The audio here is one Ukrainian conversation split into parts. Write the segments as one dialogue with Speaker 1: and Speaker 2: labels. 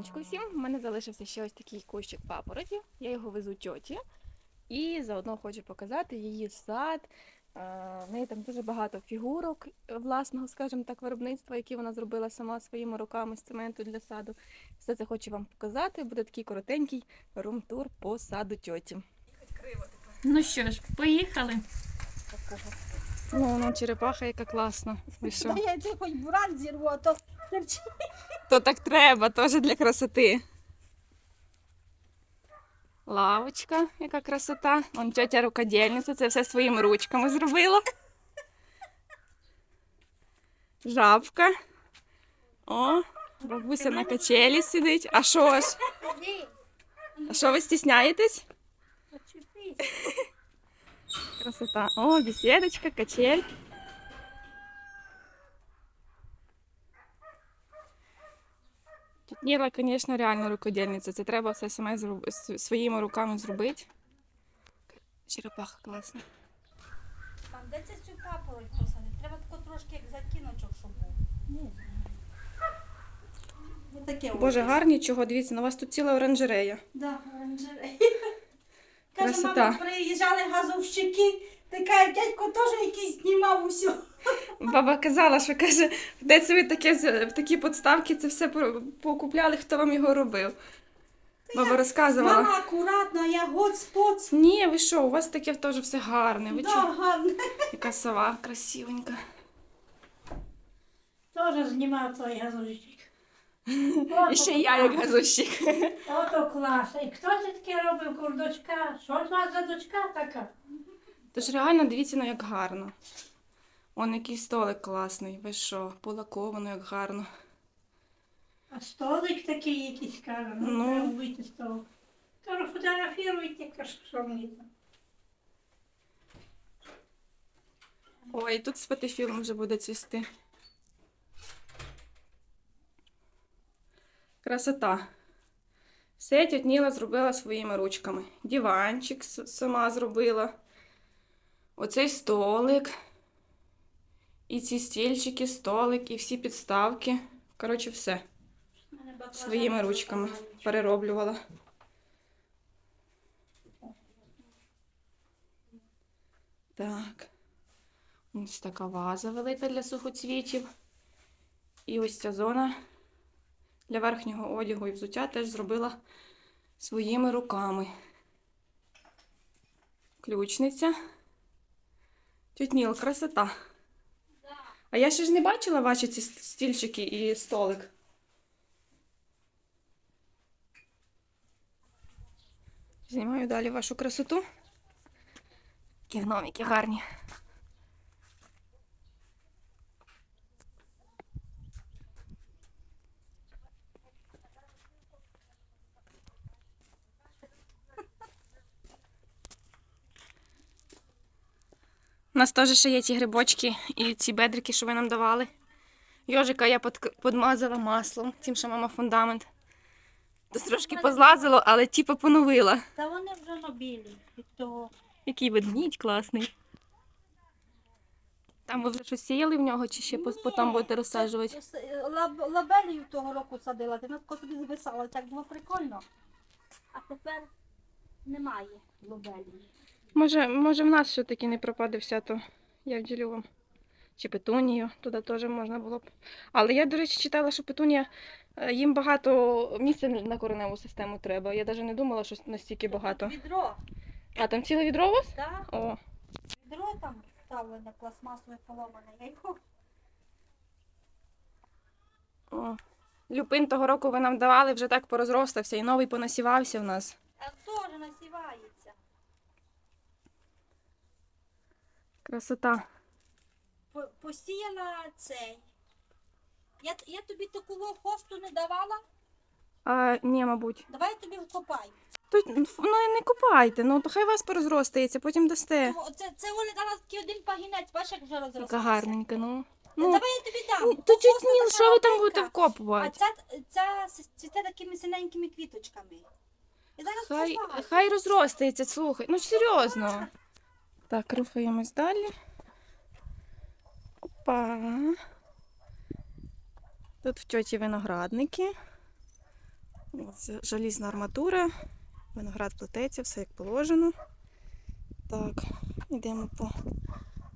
Speaker 1: раночку всім. У мене залишився ще ось такий кущик папоротів. Я його везу тьоті. І заодно хочу показати її сад. В неї там дуже багато фігурок власного, скажімо так, виробництва, які вона зробила сама своїми руками з цементу для саду. Все це хочу вам показати. Буде такий коротенький рум-тур по саду тьоті.
Speaker 2: Ну що ж, поїхали.
Speaker 1: Ну, ну, черепаха, яка класна.
Speaker 3: Я хоч буран зірву, а то.
Speaker 1: То так треба, теж для красоти. Лавочка, яка красота. Вон тетя рукодільниця, це все своїми ручками зробила. Жабка. О, бабуся на качелі сидить. А що ж? А що ви стісняєтесь? Красота. О, беседочка, качель. Ніла, звісно, реально рукодільниця. Це треба все саме зроб... своїми руками зробити. Черепаха класна.
Speaker 3: Там де це цю папороть посадити? Треба тако трошки як закіночок, щоб був. Таке
Speaker 1: Боже, гарні чого, дивіться, на вас тут ціла оранжерея.
Speaker 3: Да, оранжерея. Каже,
Speaker 1: Красота.
Speaker 3: мама, приїжджали газовщики, така дядько теж якийсь знімав усю.
Speaker 1: Баба казала, що каже, де це ви таке, в такі подставки це все по- покупляли, хто вам його робив. Баба розказувала.
Speaker 3: Мама акуратно, я гоц-поц.
Speaker 1: Ні, ви що, у вас таке теж все гарне. Ви
Speaker 3: Да,
Speaker 1: чого?
Speaker 3: гарно.
Speaker 1: Яка сова красивенька.
Speaker 3: Теж знімав той газовщик.
Speaker 1: І ще я як газовщик.
Speaker 4: Ото клас. І хто це таке робив курдочка? Що ж у вас за дочка така?
Speaker 1: Тож реально дивіться, ну як гарно. Он який столик класний. Ви що, полаковано, як гарно.
Speaker 4: А столик такий якийсь каже, ну,
Speaker 1: Ну.
Speaker 4: вийти того. Кажу, фотографіруйте, кажу, що мені там.
Speaker 1: Ой, тут спатифілм вже буде цвісти. Красота. Все тьоть Ніла зробила своїми ручками. Диванчик сама зробила. Оцей столик. І ці стільчики, столик, і всі підставки. Коротше, все. Своїми ручками перероблювала. Так. Ось така ваза велика для сухоцвітів. І ось ця зона для верхнього одягу і взуття теж зробила своїми руками. Ключниця. Тють Ніл, красота. А я ще ж не бачила ваші ці стільчики і столик. Знімаю далі вашу красоту. Які гномики гарні. У нас теж ще є ті грибочки і ці бедрики, що ви нам давали. Йожика я подмазала маслом, тим, що мама фундамент. Десь трошки позлазило, але типу поновила.
Speaker 3: Та вони вже від того.
Speaker 1: Який ведмідь класний. Там ви вже щось сіяли в нього, чи ще по- потім будете розсаджувати?
Speaker 3: лаб- Лабелію того року садила, ти нас собі звисала, так було прикольно. А тепер немає лабелії.
Speaker 1: Може, може в нас все-таки не пропаде вся, то я вділю вам. Чи петунію, туди теж можна було б. Але я, до речі, читала, що петунія, е, їм багато місця на кореневу систему треба. Я навіть не думала, що настільки багато.
Speaker 3: Відро,
Speaker 1: А там ціле відро у вас?
Speaker 3: так?
Speaker 1: О,
Speaker 3: Відро там ставлене пластмасове поломане. Я його
Speaker 1: о. Люпин того року ви нам давали, вже так порозростався і новий понасівався в нас.
Speaker 3: а теж насівається.
Speaker 1: Красота.
Speaker 3: По- Посіяла цей. Я, я тобі таку во хосту не давала,
Speaker 1: А, ні, мабуть.
Speaker 3: давай я тобі вкопаю.
Speaker 1: То, ну і не купайте, ну то хай вас порозростається, потім дасте.
Speaker 3: Тому Це, це Оля дала такий один пагінець, бачиш, як вже
Speaker 1: Яка
Speaker 3: розросла.
Speaker 1: гарненька, ну.
Speaker 3: Ну,
Speaker 1: Ну,
Speaker 3: давай я тобі дам.
Speaker 1: ну,
Speaker 3: бо
Speaker 1: то
Speaker 3: хоста
Speaker 1: Ніл,
Speaker 3: така
Speaker 1: що ви там
Speaker 3: маленька,
Speaker 1: будете
Speaker 3: А
Speaker 1: вкопувати?
Speaker 3: ця, ця с- цвіте такими синенькими квіточками. І зараз
Speaker 1: Хай, хай розростається, слухай. Ну серйозно. Так, рухаємось далі. Опа. Тут в тьоті виноградники. Ось Желізна арматура, виноград плететься, все як положено. Так, йдемо по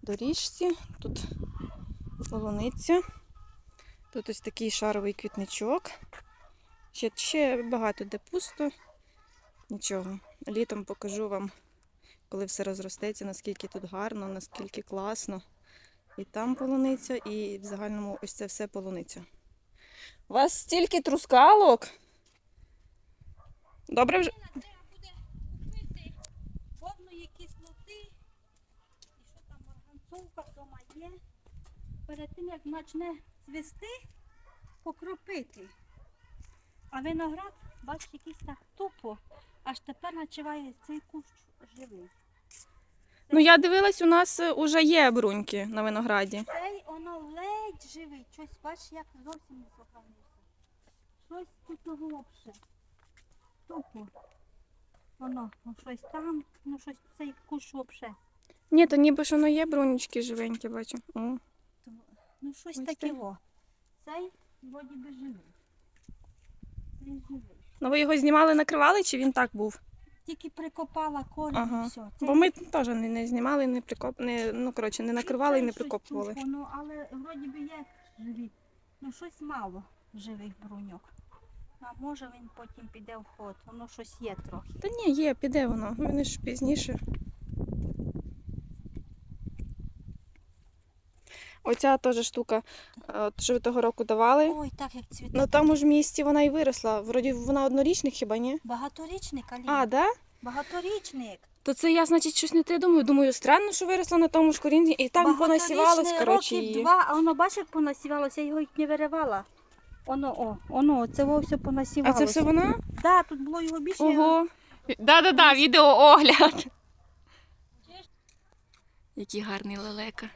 Speaker 1: доріжці. Тут полуниця. Тут ось такий шаровий квітничок. Ще, ще багато де пусто. Нічого. Літом покажу вам, коли все розростеться, наскільки тут гарно, наскільки класно. І там полуниця, і в загальному ось це все полуниця. У вас стільки трускалок. Добре вже.
Speaker 3: Вдома є. Перед тим як почне цвісти, покропити. А виноград, бачиш, якийсь так тупо. Аж тепер начуває цей кущ живий.
Speaker 1: Ну я дивилась, у нас е, уже є бруньки на винограді.
Speaker 3: Цей воно ледь живий. Щось бачиш, як зовсім не сохранився. Щось тут того. Тупо. Воно, ну щось там, ну щось цей кущ взагалі.
Speaker 1: Ні, то ніби ж воно є брунічки живенькі, бачу. О.
Speaker 3: Ну щось
Speaker 1: Ось
Speaker 3: таке.
Speaker 1: так.
Speaker 3: Во. Цей вроді би живий. Цей живий.
Speaker 1: Ну ви його знімали, накривали, чи він так був?
Speaker 3: Тільки прикопала корінь
Speaker 1: Ага.
Speaker 3: і все. Це
Speaker 1: Бо ми теж не, не знімали, не прикоп... не, ну коротше, не накривали і не
Speaker 3: щось
Speaker 1: прикопували.
Speaker 3: тупо, Ну, але вроді би є живі. Ну щось мало живих бруньок. А може він потім піде в ход. Воно щось є трохи.
Speaker 1: Та ні, є, піде воно. Вони ж пізніше. Оця теж штука, е, от, що ви того року давали.
Speaker 3: Ой, так як цвіте.
Speaker 1: На тому ж місці вона і виросла. Вроді вона однорічник хіба ні?
Speaker 3: Багаторічник, Аліна.
Speaker 1: А, да?
Speaker 3: Багаторічник.
Speaker 1: То це я, значить, щось не те думаю. Думаю, странно, що виросла на тому ж корінні, і там понасівалось, коротше,
Speaker 3: років
Speaker 1: її.
Speaker 3: два, а воно бачиш, як понасівалося, я його й не виривала. Воно, о, воно, це во все
Speaker 1: А це все вона?
Speaker 3: Да, тут було його більше.
Speaker 1: Ого. Да-да-да, відеоогляд. Який гарний лелека.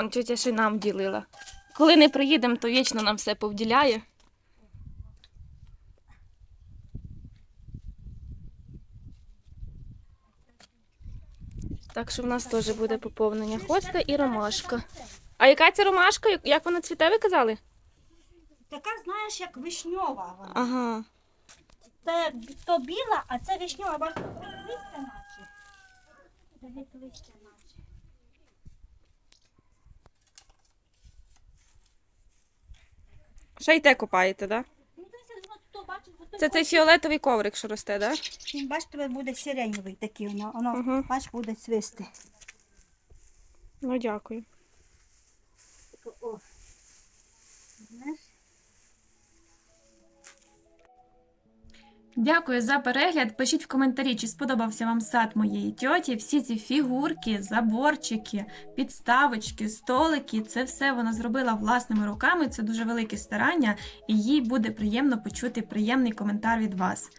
Speaker 1: Он тетя ще нам ділила. Коли не приїдемо, то вічно нам все повділяє. Так що в нас теж буде поповнення хоста і ромашка. А яка ця ромашка? Як- вона цвіте, ви казали?
Speaker 3: Така, знаєш, як вишньова вона.
Speaker 1: Ага.
Speaker 3: Це то біла, а це вишньова. Бачиш, листя наче. Дивись, листя наче.
Speaker 1: Ще й те копаєте, так?
Speaker 3: Ну,
Speaker 1: Да? Це цей фіолетовий коврик, що росте, так? Да?
Speaker 3: Бач, тебе буде сиреньовий такий, воно, воно
Speaker 1: Мгм.
Speaker 3: бач, буде цвісти.
Speaker 1: Ну, дякую.
Speaker 3: О. Знаєш?
Speaker 2: Дякую за перегляд. Пишіть в коментарі, чи сподобався вам сад моєї тьоті. Всі ці фігурки, заборчики, підставочки, столики це все вона зробила власними руками. Це дуже велике старання, і їй буде приємно почути приємний коментар від вас.